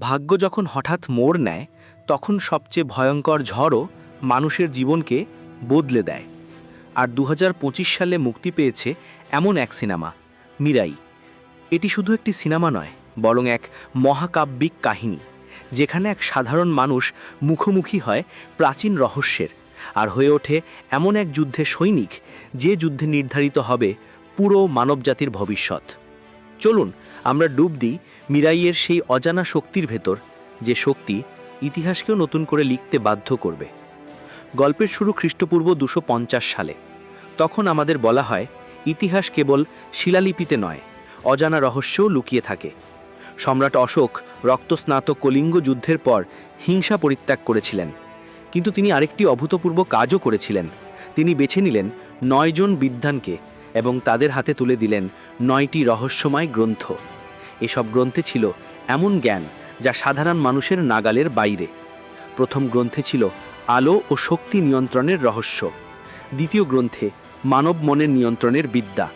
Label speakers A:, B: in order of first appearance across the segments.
A: ভাগ্য যখন হঠাৎ মোড় নেয়, তখন সবচেয়ে ভয়ঙ্কর ঝড়ও মানুষের জীবনকে বদলে দেয়। আর দু হাজার পঁচিশ সালে মুক্তি পেয়েছে এমন এক সিনেমা, মিরাই। এটি শুধু একটি সিনেমা নয়, বরং এক মহাকাব্যিক কাহিনী, যেখানে এক সাধারণ মানুষ মুখোমুখি হয় প্রাচীন রহস্যের, আর হয়ে ওঠে এমন এক যুদ্ধে সৈনিক, যে যুদ্ধে নির্ধারিত হবে পুরো মানবজাতির ভবিষ্যৎ। চলুন, আমরা ডুব দিই মিরাইয়ের সেই অজানা শক্তির ভেতর যে শক্তি ইতিহাসকেও নতুন করে লিখতে বাধ্য করবে। গল্পের শুরু খ্রিস্টপূর্ব দুশো সালে। তখন আমাদের বলা হয়, ইতিহাস কেবল শিলালিপিতে নয়, অজানা রহস্যও লুকিয়ে থাকে। সম্রাট অশোক রক্তস্নাত কলিঙ্গ যুদ্ধের পর হিংসা পরিত্যাগ করেছিলেন। কিন্তু তিনি আরেকটি অভূতপূর্ব কাজও করেছিলেন। তিনি বেছে নিলেন নয়জন বিদ্বানকে এবং তাদের হাতে তুলে দিলেন নয়টি রহস্যময় গ্রন্থ। এসব গ্রন্থে ছিল এমন জ্ঞান যা সাধারণ মানুষের নাগালের বাইরে। প্রথম গ্রন্থে ছিল আলো ও শক্তি নিয়ন্ত্রণের রহস্য। দ্বিতীয় গ্রন্থে মানব মনের নিয়ন্ত্রণের বিদ্যা।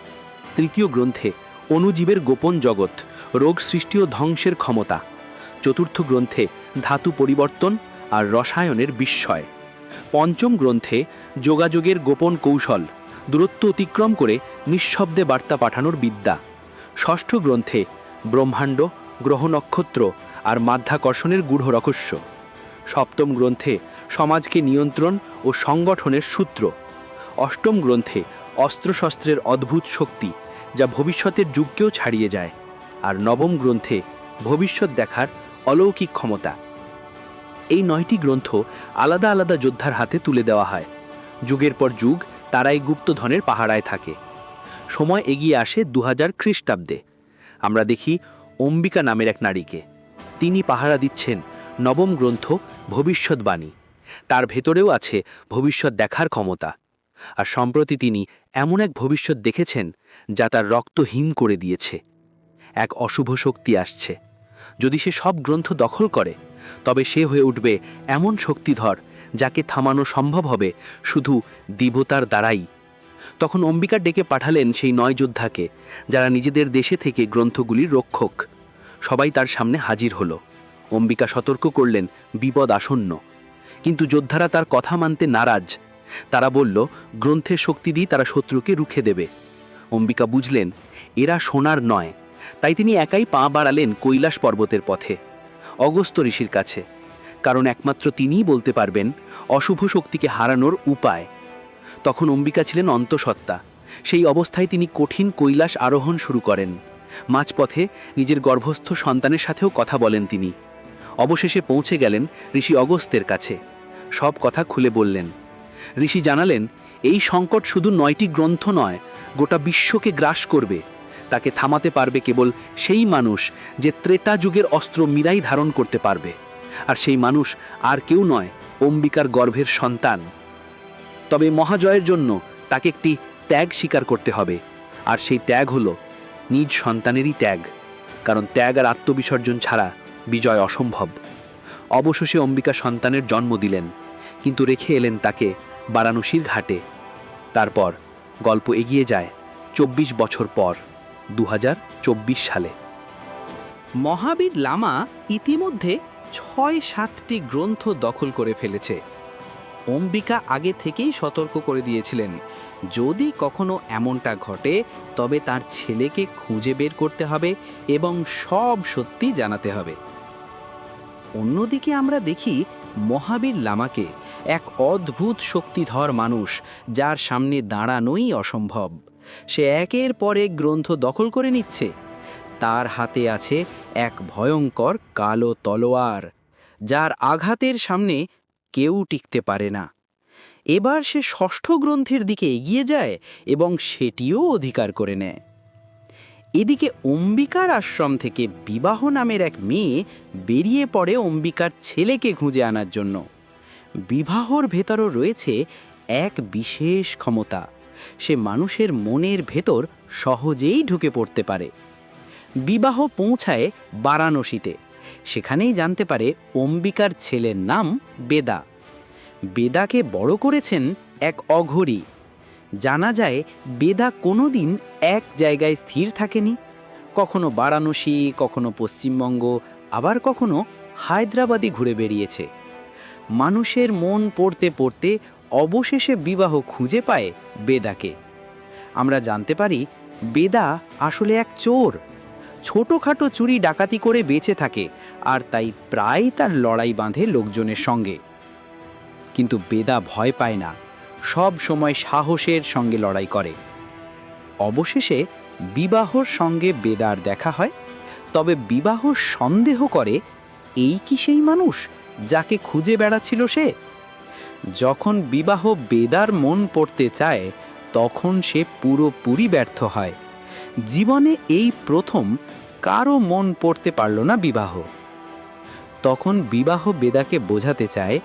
A: তৃতীয় গ্রন্থে অণুজীবের গোপন জগৎ, রোগ সৃষ্টি ও ধ্বংসের ক্ষমতা। চতুর্থ গ্রন্থে ধাতু পরিবর্তন আর রসায়নের বিস্ময়। পঞ্চম গ্রন্থে যোগাযোগের গোপন কৌশল, দূরত্ব অতিক্রম করে নিঃশব্দে বার্তা পাঠানোর বিদ্যা। ষষ্ঠ গ্রন্থে ব্রহ্মাণ্ড, গ্রহ নক্ষত্র আর মাধ্যাকর্ষণের গূঢ় রহস্য। সপ্তম গ্রন্থে সমাজকে নিয়ন্ত্রণ ও সংগঠনের সূত্র। অষ্টম গ্রন্থে অস্ত্রশস্ত্রের অদ্ভুত শক্তি যা ভবিষ্যতের যুগকেও ছাড়িয়ে যায়। আর নবম গ্রন্থে ভবিষ্যৎ দেখার অলৌকিক ক্ষমতা। এই নয়টি গ্রন্থ আলাদা আলাদা যোদ্ধার হাতে তুলে দেওয়া হয়। যুগের পর যুগ তারাই গুপ্তধনের পাহারায় থাকে। সময় এগিয়ে আসে দু হাজার খ্রিস্টাব্দে। আমরা দেখি অম্বিকা নামের এক নারীকে। তিনি পাহারা দিচ্ছেন নবম গ্রন্থ ভবিষ্যৎবাণী। তার ভেতরেও আছে ভবিষ্যৎ দেখার ক্ষমতা। আর সম্প্রতি তিনি এমন এক ভবিষ্যৎ দেখেছেন যা তার রক্ত হিম করে দিয়েছে। এক অশুভ শক্তি আসছে। যদি সে সব গ্রন্থ দখল করে, তবে সে হয়ে উঠবে এমন শক্তিধর যাকে থামানো সম্ভব হবে শুধু দিবতার দ্বারাই। তখন অম্বিকা ডেকে পাঠালেন সেই নয় যোদ্ধাকে, যারা নিজেদের দেশে থেকে গ্রন্থগুলির রক্ষক। সবাই তার সামনে হাজির হলো। অম্বিকা সতর্ক করলেন, বিপদ আসন্ন। কিন্তু যোদ্ধারা তার কথা মানতে নারাজ। তারা বলল, গ্রন্থের শক্তি দিয়ে তারা শত্রুকে রুখে দেবে। অম্বিকা বুঝলেন, এরা সোনার নয়। তাই তিনি একাই পা বাড়ালেন কৈলাস পর্বতের পথে, অগস্ত্য ঋষির কাছে। কারণ একমাত্র তিনিই বলতে পারবেন, অশুভ শক্তিকে হারানোর উপায়। তখন অম্বিকা ছিলেন অন্তঃসত্ত্বা। সেই অবস্থায় তিনি কঠিন কৈলাস আরোহণ শুরু করেন। মাঝপথে নিজের গর্ভস্থ সন্তানের সাথেও কথা বলেন তিনি। অবশেষে পৌঁছে গেলেন ঋষি অগস্ত্যের কাছে। সব কথা খুলে বললেন। ঋষি জানালেন, এই সংকট শুধু নয়টি গ্রন্থ নয়, গোটা বিশ্বকে গ্রাস করবে। তাকে থামাতে পারবে কেবল সেই মানুষ যে ত্রেতা যুগের অস্ত্র মীরাই ধারণ করতে পারবে। আর সেই মানুষ আর কেউ নয়, অম্বিকার গর্ভের সন্তান। তবে মহাজয়ের জন্য তাকে একটি ত্যাগ স্বীকার করতে হবে। আর সেই ত্যাগ হল নিজ সন্তানেরই ত্যাগ, কারণ ত্যাগ আর আত্মবিসর্জন ছাড়া বিজয় অসম্ভব। অবশেষে অম্বিকা সন্তানের জন্ম দিলেন, কিন্তু রেখে এলেন তাকে বারাণসীর ঘাটে। তারপর গল্প এগিয়ে যায় চব্বিশ বছর পর দু হাজার চব্বিশ সালে।
B: মহাবীর লামা ইতিমধ্যে ছয় সাতটি গ্রন্থ দখল করে ফেলেছে। অম্বিকা আগে থেকেই সতর্ক করে দিয়েছিলেন। যদি কখনো এমনটা ঘটে, তবে তার ছেলেকে খুঁজে বের করতে হবে এবং সব সত্যি জানাতে হবে। অন্যদিকে আমরা দেখি মহাবীর লামাকে এক অদ্ভুত শক্তিধর মানুষ যার সামনে দাঁড়ানোই অসম্ভব। সে একের পর এক গ্রন্থ দখল করে নিচ্ছে। তার হাতে আছে এক ভয়ঙ্কর কালো তলোয়ার, যার আঘাতের সামনে কেউ টিকতে পারে না। এবার সে ষষ্ঠ গ্রন্থের দিকে এগিয়ে যায় এবং সেটিও অধিকার করে নেয়। এদিকে অম্বিকার আশ্রম থেকে বিবাহ নামের এক মেয়ে বেরিয়ে পড়ে অম্বিকার ছেলেকে খুঁজে আনার জন্য। বিবাহর ভেতরও রয়েছে এক বিশেষ ক্ষমতা। সে মানুষের মনের ভেতর সহজেই ঢুকে পড়তে পারে। বিবাহ পৌঁছায় বারাণসীতে। সেখানেই জানতে পারে অম্বিকার ছেলের নাম বেদা। বেদাকে বড় করেছেন এক অঘরী। জানা যায়, বেদা কোনোদিন এক জায়গায় স্থির থাকেনি। কখনো বারাণসী, কখনো পশ্চিমবঙ্গ, আবার কখনো হায়দ্রাবাদে ঘুরে বেরিয়েছে মানুষের মন পড়তে পড়তে অবশেষে বিবাহ খুঁজে পায় বেদাকে। আমরা জানতে পারি, বেদা আসলে এক চোর। ছোটোখাটো চুরি ডাকাতি করে বেঁচে থাকে আর তাই প্রায় তার লড়াই বাঁধে লোকজনের সঙ্গে। কিন্তু বেদা ভয় পায় না, সব সময় সাহসের সঙ্গে লড়াই করে। অবশেষে বিবাহর সঙ্গে বেদার দেখা হয়, তবে বিবাহ সন্দেহ করে, এই কি সেই মানুষ যাকে খুঁজে বেড়াচ্ছিল সে? যখন বিবাহ বেদার মন পড়তে চায়, তখন সে পুরোপুরি ব্যর্থ হয়। জীবনে এই প্রথম কারও মন পড়তে পারল না বিবাহ। তখন বিবাহ বেদাকে বোঝাতে চায়,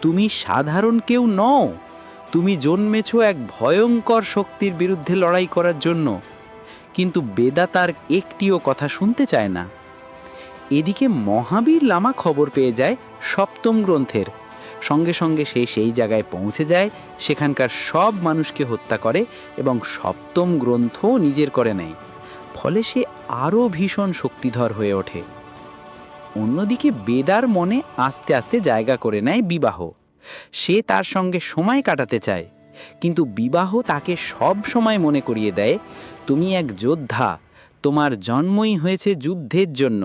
B: তুমি সাধারণ কেউ নও। তুমি জন্মেছ এক ভয়ঙ্কর শক্তির বিরুদ্ধে লড়াই করার জন্য। কিন্তু বেদা তার একটিও কথা শুনতে চায় না। এদিকে মহাবীর লামা খবর পেয়ে যায় সপ্তম গ্রন্থের। সঙ্গে সঙ্গে সে সেই জায়গায় পৌঁছে যায়, সেখানকার সব মানুষকে হত্যা করে এবং সপ্তম গ্রন্থ নিজের করে নেয়। ফলে সে আরও ভীষণ শক্তিধর হয়ে ওঠে। অন্যদিকে বেদার মনে আস্তে আস্তে জায়গা করে নেয় বিবাহ। সে তার সঙ্গে সময় কাটাতে চায়, কিন্তু বিবাহ তাকে সব সময় মনে করিয়ে দেয়, তুমি এক যোদ্ধা, তোমার জন্মই হয়েছে যুদ্ধের জন্য।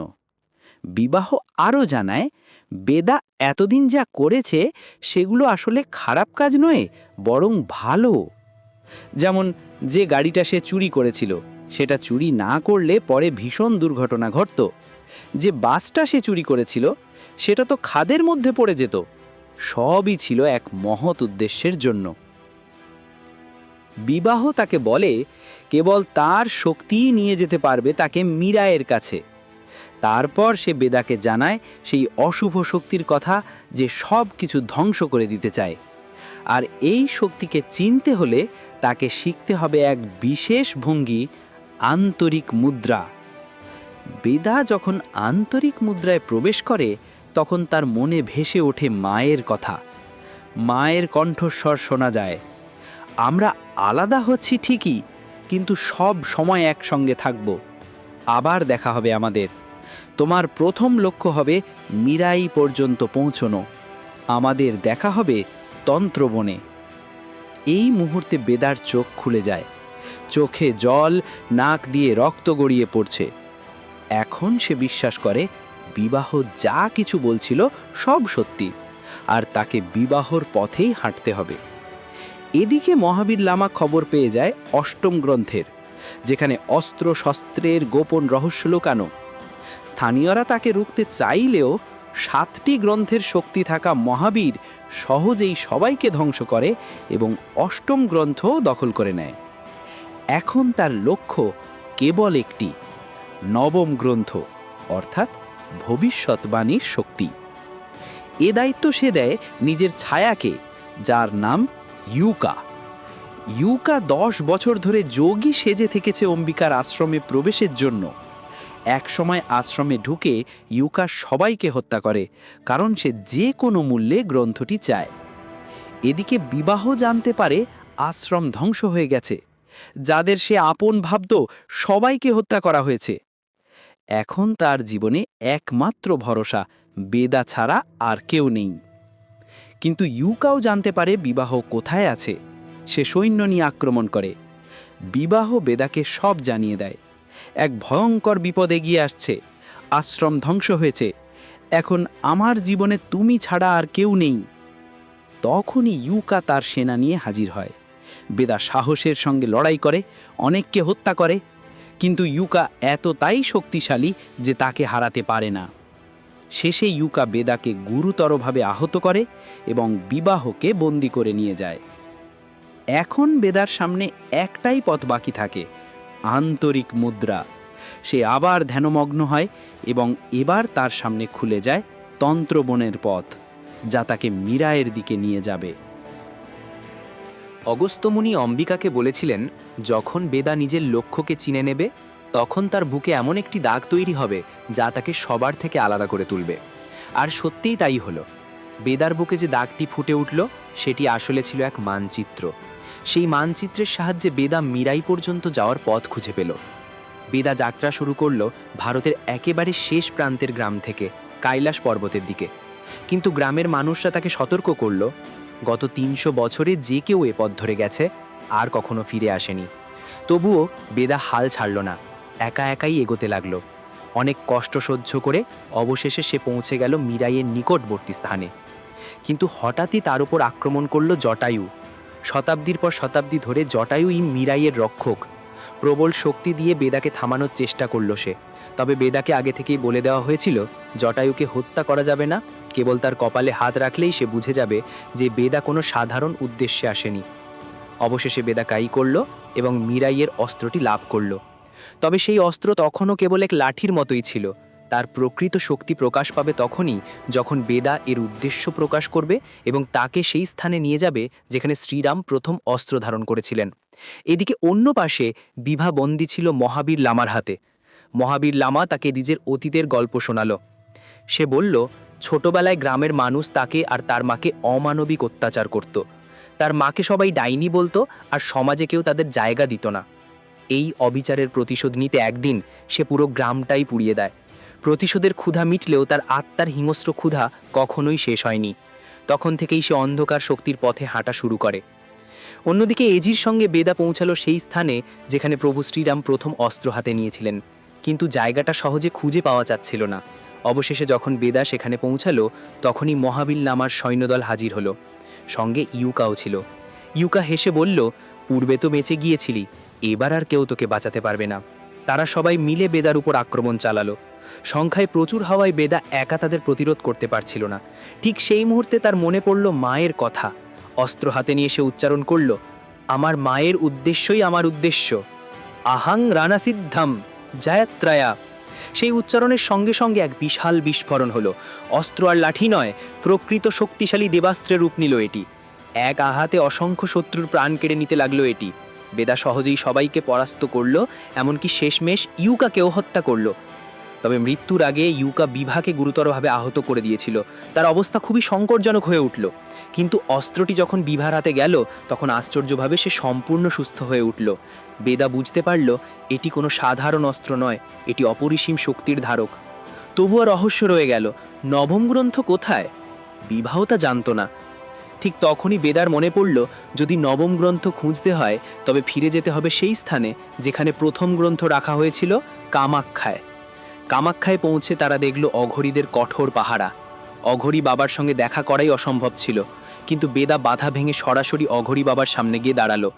B: বিবাহ আরও জানায়, বেদা এতদিন যা করেছে, সেগুলো আসলে খারাপ কাজ নয়, বরং ভালো। যেমন, যে গাড়িটা সে চুরি করেছিল, সেটা চুরি না করলে পরে ভীষণ দুর্ঘটনা ঘটত। যে বাসটা সে চুরি করেছিল, সেটা তো খাদের মধ্যে পড়ে যেত। সবই ছিল এক মহৎ উদ্দেশ্যের জন্য। বিবাহ তাকে বলে, কেবল তার শক্তিই নিয়ে যেতে পারবে তাকে মীরায়ের কাছে। তারপর সে বেদাকে জানায় সেই অশুভ শক্তির কথা যে সব কিছু ধ্বংস করে দিতে চায়। আর এই শক্তিকে চিনতে হলে তাকে শিখতে হবে এক বিশেষ ভঙ্গি, আন্তরিক মুদ্রা। বেদা যখন আন্তরিক মুদ্রায় প্রবেশ করে, তখন তার মনে ভেসে ওঠে মায়ের কথা। মায়ের কণ্ঠস্বর শোনা যায়, আমরা আলাদা হচ্ছি ঠিকই, কিন্তু সব সময় একসঙ্গে থাকব। আবার দেখা হবে আমাদের। তোমার প্রথম লক্ষ্য হবে মিরাই পর্যন্ত পৌঁছনো। আমাদের দেখা হবে তন্ত্রবনে। এই মুহূর্তে বেদার চোখ খুলে যায়। চোখে জল, নাক দিয়ে রক্ত গড়িয়ে পড়ছে। এখন সে বিশ্বাস করে, বিবাহ যা কিছু বলছিল সব সত্যি, আর তাকে বিবাহর পথেই হাঁটতে হবে। এদিকে মহাবীর লামা খবর পেয়ে যায় অষ্টম গ্রন্থের, যেখানে অস্ত্র শস্ত্রের গোপন রহস্য লুকানো। স্থানীয়রা তাকে রুখতে চাইলেও সাতটি গ্রন্থের শক্তি থাকা মহাবীর সহজেই সবাইকে ধ্বংস করে এবং অষ্টম গ্রন্থও দখল করে নেয়। এখন তার লক্ষ্য কেবল একটি নবম গ্রন্থ, অর্থাৎ ভবিষ্যৎবাণীর শক্তি। এ দায়িত্ব সে দেয় নিজের ছায়াকে, যার নাম ইউকা। ইউকা দশ বছর ধরে যোগী সেজে থেকেছে অম্বিকার আশ্রমে প্রবেশের জন্য। একসময় আশ্রমে ঢুকে ইউকা সবাইকে হত্যা করে, কারণ সে যে কোনো মূল্যে গ্রন্থটি চায়। এদিকে বিবাহ জানতে পারে আশ্রম ধ্বংস হয়ে গেছে, যাদের সে আপন ভাবত সবাইকে হত্যা করা হয়েছে। এখন তার জীবনে একমাত্র ভরসা, বেদা ছাড়া আর কেউ নেই। কিন্তু ইউকাও জানতে পারে বিবাহ কোথায় আছে। সে সৈন্য নিয়ে আক্রমণ করে। বিবাহ বেদাকে সব জানিয়ে দেয়। এক ভয়ঙ্কর বিপদ এগিয়ে আসছে। আশ্রম ধ্বংস হয়েছে। এখন আমার জীবনে তুমি ছাড়া আর কেউ নেই। তখনই ইউকা তার সেনা নিয়ে হাজির হয়। বেদা সাহসের সঙ্গে লড়াই করে, অনেককে হত্যা করে কিন্তু ইউকা এতটাই শক্তিশালী যে তাকে হারাতে পারে না। শেষে ইউকা বেদাকে গুরুতরভাবে আহত করে এবং বিবাহকে বন্দি করে নিয়ে যায়। এখন বেদার সামনে একটাই পথ বাকি থাকে, আন্তরিক মুদ্রা। সে আবার ধ্যানমগ্ন হয় এবং এবার তার সামনে খুলে যায় তন্ত্রবনের পথ, যা তাকে মীরায়ের দিকে নিয়ে যাবে।
C: অগস্ত্যমুনি অম্বিকাকে বলেছিলেন, যখন বেদা নিজের লক্ষ্যকে চিনে নেবে, তখন তার বুকে এমন একটি দাগ তৈরি হবে যা তাকে সবার থেকে আলাদা করে তুলবে। আর সত্যিই তাই হলো। বেদার বুকে যে দাগটি ফুটে উঠল, সেটি আসলে ছিল এক মানচিত্র। সেই মানচিত্রের সাহায্যে বেদা মীরাই পর্যন্ত যাওয়ার পথ খুঁজে পেল। বেদা যাত্রা শুরু করল ভারতের একেবারে শেষ প্রান্তের গ্রাম থেকে কৈলাস পর্বতের দিকে। কিন্তু গ্রামের মানুষরা তাকে সতর্ক করল গত তিনশো বছরে যে কেউ এ পথ ধরে গেছে, আর কখনো ফিরে আসেনি। তবুও বেদা হাল ছাড়ল না, একা একাই এগোতে লাগল। অনেক কষ্ট সহ্য করে অবশেষে সে পৌঁছে গেল মিরাইয়ের নিকটবর্তী স্থানে। কিন্তু হঠাৎই তার উপর আক্রমণ করল জটায়ু। শতাব্দীর পর শতাব্দী ধরে জটায়ুই মিরাইয়ের রক্ষক। প্রবল শক্তি দিয়ে বেদাকে থামানোর চেষ্টা করল সে। তবে বেদাকে আগে থেকেই বলে দেওয়া হয়েছিল, জটায়ুকে হত্যা করা যাবে না কেবল তার কপালে হাত রাখলেই সে বুঝে যাবে যে বেদা কোনো সাধারণ উদ্দেশ্যে আসেনি। অবশেষে বেদা কাই করল এবং মিরাইয়ের অস্ত্রটি লাভ করল। তবে সেই অস্ত্র তখনও কেবল এক লাঠির মতোই ছিল। তার প্রকৃত শক্তি প্রকাশ পাবে তখনই যখন বেদা এর উদ্দেশ্য প্রকাশ করবে এবং তাকে সেই স্থানে নিয়ে যাবে যেখানে শ্রীরাম প্রথম অস্ত্র ধারণ করেছিলেন। এদিকে অন্য পাশে বিভা বন্দী ছিল মহাবীর লামার হাতে। মহাবীর লামা তাকে নিজের অতীতের গল্প শোনালো। সে বলল ছোটবেলায় গ্রামের মানুষ তাকে আর তার মাকে অমানবিক অত্যাচার করত। তার মাকে সবাই ডাইনি বলতো আর সমাজে কেউ তাদের জায়গা দিত না। এই অবিচারের প্রতিশোধ নিতে একদিন সে পুরো গ্রামটাই পুড়িয়ে দেয়। প্রতিশোধের ক্ষুধা মিটলেও তার আত্মার হিংস্র ক্ষুধা কখনোই শেষ হয়নি। তখন থেকেই সে অন্ধকার শক্তির পথে হাঁটা শুরু করে। অন্যদিকে এজির সঙ্গে বেদা পৌঁছালো সেই স্থানে যেখানে প্রভু শ্রীরাম প্রথম অস্ত্র হাতে নিয়েছিলেন। কিন্তু জায়গাটা সহজে খুঁজে পাওয়া যাচ্ছিল না। অবশেষে যখন বেদা সেখানে পৌঁছালো, তখনই মহাবীর নামার সৈন্যদল হাজির হলো। সঙ্গে ইউকাও ছিল। ইউকা হেসে বলল, পূর্বে তো বেঁচে গিয়েছিলি, এবার আর কেউ তোকে বাঁচাতে পারবে না। তারা সবাই মিলে বেদার উপর আক্রমণ চালালো। সংখ্যায় প্রচুর হওয়ায় বেদা একা তাদের প্রতিরোধ করতে পারছিল না। ঠিক সেই মুহূর্তে তার মনে পড়ল মায়ের কথা। অস্ত্র হাতে নিয়ে সে উচ্চারণ করল, আমার মায়ের উদ্দেশ্যই আমার উদ্দেশ্য। আহাং রানাসিদ্ধাম জায়াত্রায়া। সেই উচ্চারণের সঙ্গে সঙ্গে এক বিশাল বিস্ফোরণ হলো। অস্ত্র আর লাঠি নয়, প্রকৃত শক্তিশালী দেবাস্ত্রের রূপ নিল এটি। এক আহাতে অসংখ্য শত্রুর প্রাণ কেড়ে নিতে লাগল এটি। বেদা সহজেই সবাইকে পরাস্ত করল, এমনকি শেষমেশ ইউকাকেও হত্যা করল। তবে মৃত্যুর আগে ইউকা বিভাকে গুরুতরভাবে আহত করে দিয়েছিল। তার অবস্থা খুবই সংকটজনক হয়ে উঠল। কিন্তু অস্ত্রটি যখন বিভার হাতে গেল, তখন আশ্চর্যভাবে সে সম্পূর্ণ সুস্থ হয়ে উঠল। বেদা বুঝতে পারল, এটি কোনো সাধারণ অস্ত্র নয়, এটি অপরিসীম শক্তির ধারক। তবুও রহস্য রয়ে গেল, নবম গ্রন্থ কোথায়? বিবাহ তা জানত না। ঠিক তখনই বেদার মনে পড়ল, যদি নবম গ্রন্থ খুঁজতে হয়, তবে ফিরে যেতে হবে সেই স্থানে, যেখানে প্রথম গ্রন্থ রাখা হয়েছিল কামাক্ষায়। কামাক্ষায় পৌঁছে তারা দেখল অঘরীদের কঠোর পাহারা। অঘরী বাবার সঙ্গে দেখা করাই অসম্ভব ছিল। কিন্তু বেদা বাধা ভেঙে সরাসরি অঘরী বাবার সামনে গিয়ে দাঁড়াল।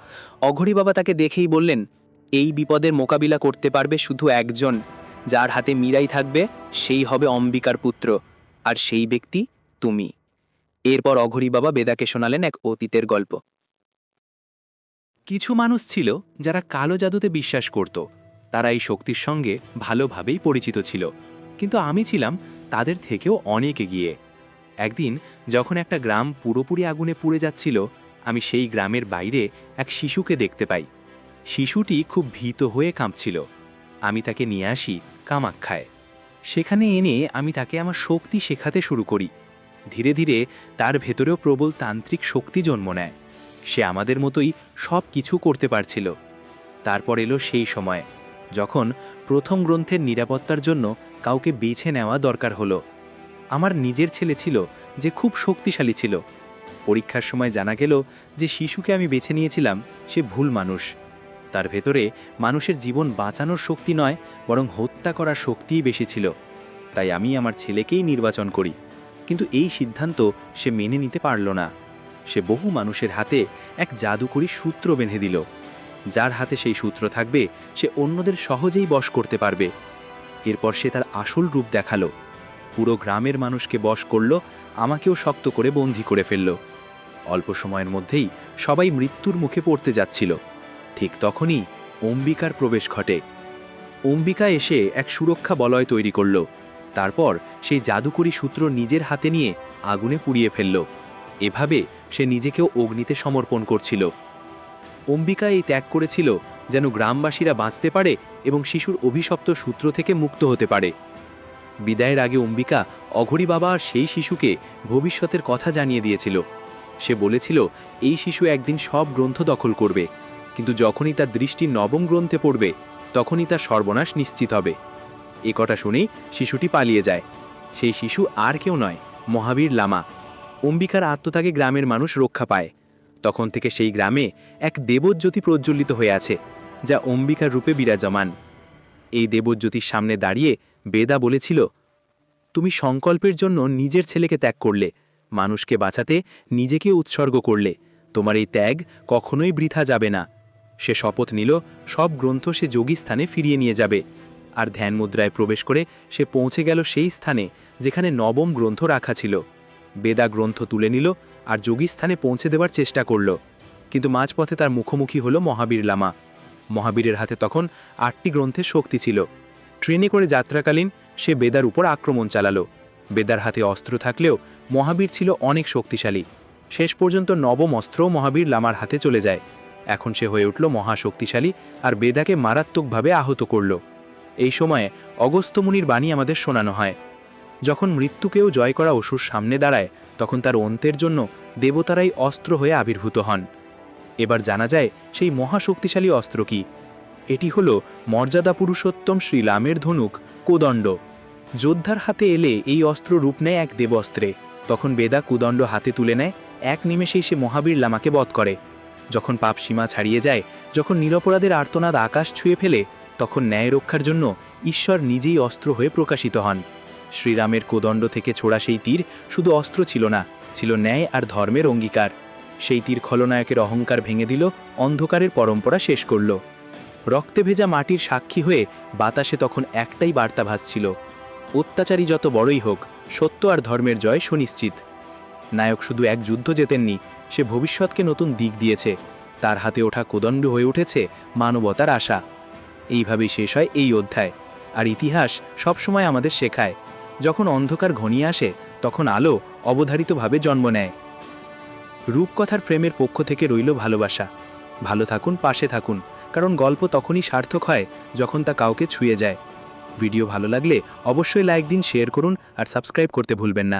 C: অঘরী বাবা তাকে দেখেই বললেন, এই বিপদের মোকাবিলা করতে পারবে শুধু একজন, যার হাতে মীরাই থাকবে, সেই হবে অম্বিকার পুত্র, আর সেই ব্যক্তি তুমি। এরপর অঘরী বাবা বেদাকে শোনালেন এক অতীতের গল্প।
D: কিছু মানুষ ছিল যারা কালো জাদুতে বিশ্বাস করত। তারা এই শক্তির সঙ্গে ভালোভাবেই পরিচিত ছিল। কিন্তু আমি ছিলাম তাদের থেকেও অনেক এগিয়ে। একদিন যখন একটা গ্রাম পুরোপুরি আগুনে পুড়ে যাচ্ছিল, আমি সেই গ্রামের বাইরে এক শিশুকে দেখতে পাই। শিশুটি খুব ভীত হয়ে কাঁপছিল। আমি তাকে নিয়ে আসি কামাক্ষায় সেখানে এনে আমি তাকে আমার শক্তি শেখাতে শুরু করি। ধীরে ধীরে তার ভেতরেও প্রবল তান্ত্রিক শক্তি জন্ম নেয়। সে আমাদের মতোই সব কিছু করতে পারছিল। তারপর এলো সেই সময়, যখন প্রথম গ্রন্থের নিরাপত্তার জন্য কাউকে বেছে নেওয়া দরকার হলো। আমার নিজের ছেলে ছিল যে খুব শক্তিশালী ছিল। পরীক্ষার সময় জানা গেল যে শিশুকে আমি বেছে নিয়েছিলাম, সে ভুল মানুষ। তার ভেতরে মানুষের জীবন বাঁচানোর শক্তি নয়, বরং হত্যা করার শক্তিই বেশি ছিল। তাই আমি আমার ছেলেকেই নির্বাচন করি। কিন্তু এই সিদ্ধান্ত সে মেনে নিতে পারল না। সে বহু মানুষের হাতে এক জাদুকরী সূত্র বেঁধে দিল। যার হাতে সেই সূত্র থাকবে, সে অন্যদের সহজেই বশ করতে পারবে। এরপর সে তার আসল রূপ দেখাল। পুরো গ্রামের মানুষকে বশ করল, আমাকেও শক্ত করে বন্দি করে ফেলল। অল্প সময়ের মধ্যেই সবাই মৃত্যুর মুখে পড়তে যাচ্ছিল। ঠিক তখনই অম্বিকার প্রবেশ ঘটে। অম্বিকা এসে এক সুরক্ষা বলয় তৈরি করল। তারপর সেই জাদুকরী সূত্র নিজের হাতে নিয়ে আগুনে পুড়িয়ে ফেলল। এভাবে সে নিজেকেও অগ্নিতে সমর্পণ করছিল। অম্বিকা এই ত্যাগ করেছিল যেন গ্রামবাসীরা বাঁচতে পারে এবং শিশুর অভিশপ্ত সূত্র থেকে মুক্ত হতে পারে। বিদায়ের আগে অম্বিকা অঘরী বাবা সেই শিশুকে ভবিষ্যতের কথা জানিয়ে দিয়েছিল। সে বলেছিল, এই শিশু একদিন সব গ্রন্থ দখল করবে, কিন্তু যখনই তার দৃষ্টি নবম গ্রন্থে পড়বে, তখনই তার সর্বনাশ নিশ্চিত হবে। এ কথা শুনেই শিশুটি পালিয়ে যায়। সেই শিশু আর কেউ নয়, মহাবীর লামা। অম্বিকার আত্মত্যাগে গ্রামের মানুষ রক্ষা পায়। তখন থেকে সেই গ্রামে এক দেবজ্যোতি প্রজ্বলিত হয়ে আছে, যা অম্বিকার রূপে বিরাজমান। এই দেবজ্যোতির সামনে দাঁড়িয়ে বেদা বলেছিল, তুমি সংকল্পের জন্য নিজের ছেলেকে ত্যাগ করলে, মানুষকে বাঁচাতে নিজেকে উৎসর্গ করলে। তোমার এই ত্যাগ কখনোই বৃথা যাবে না। সে শপথ নিল, সব গ্রন্থ সে যোগী স্থানে ফিরিয়ে নিয়ে যাবে। আর ধ্যান মুদ্রায় প্রবেশ করে সে পৌঁছে গেল সেই স্থানে, যেখানে নবম গ্রন্থ রাখা ছিল। বেদা গ্রন্থ তুলে নিল আর যোগী স্থানে পৌঁছে দেওয়ার চেষ্টা করল। কিন্তু মাঝপথে তার মুখোমুখি হলো মহাবীর লামা। মহাবীরের হাতে তখন আটটি গ্রন্থের শক্তি ছিল। ট্রেনে করে যাত্রাকালীন সে বেদার উপর আক্রমণ চালালো। বেদার হাতে অস্ত্র থাকলেও মহাবীর ছিল অনেক শক্তিশালী। শেষ পর্যন্ত নবম অস্ত্রও মহাবীর লামার হাতে চলে যায়। এখন সে হয়ে উঠল মহাশক্তিশালী আর বেদাকে মারাত্মকভাবে আহত করল। এই সময়ে অগস্ত্যমুনির বাণী আমাদের শোনানো হয়। যখন মৃত্যুকেও জয় করা অসুর সামনে দাঁড়ায়, তখন তার অন্তের জন্য দেবতারাই অস্ত্র হয়ে আবির্ভূত হন। এবার জানা যায় সেই মহাশক্তিশালী অস্ত্র কি। এটি হল মর্যাদা পুরুষোত্তম শ্রীরামের ধনুক, কোদণ্ড। যোদ্ধার হাতে এলে এই অস্ত্র রূপ নেয় এক দেবস্ত্রে। তখন বেদা কুদণ্ড হাতে তুলে নেয়, এক নিমেষেই সে মহাবীর লামাকে বধ করে। যখন পাপ সীমা ছাড়িয়ে যায়, যখন নিরপরাধের আর্তনাদ আকাশ ছুঁয়ে ফেলে, তখন ন্যায় রক্ষার জন্য ঈশ্বর নিজেই অস্ত্র হয়ে প্রকাশিত হন। শ্রীরামের কোদণ্ড থেকে ছোড়া সেই তীর শুধু অস্ত্র ছিল না, ছিল ন্যায় আর ধর্মের অঙ্গীকার। সেই তীর খলনায়কের অহংকার ভেঙে দিল, অন্ধকারের পরম্পরা শেষ করল। রক্তে ভেজা মাটির সাক্ষী হয়ে বাতাসে তখন একটাই বার্তা ভাসছিল, অত্যাচারী যত বড়ই হোক, সত্য আর ধর্মের জয় সুনিশ্চিত। নায়ক শুধু এক যুদ্ধ জেতেননি, সে ভবিষ্যৎকে নতুন দিক দিয়েছে, তার হাতে ওঠা কোদণ্ড হয়ে উঠেছে মানবতার আশা। এইভাবেই শেষ হয় এই অধ্যায়, আর ইতিহাস সবসময় আমাদের শেখায়, যখন অন্ধকার ঘনিয়ে আসে, তখন আলো অবধারিতভাবে জন্ম নেয়। রূপকথার প্রেমের পক্ষ থেকে রইল ভালোবাসা। ভালো থাকুন, পাশে থাকুন। কারণ গল্প তখনই সার্থক হয় যখন তা কাউকে ছুঁয়ে যায়। ভিডিও ভালো লাগলে অবশ্যই লাইক দিন শেয়ার করুন আর সাবস্ক্রাইব করতে ভুলবেন না।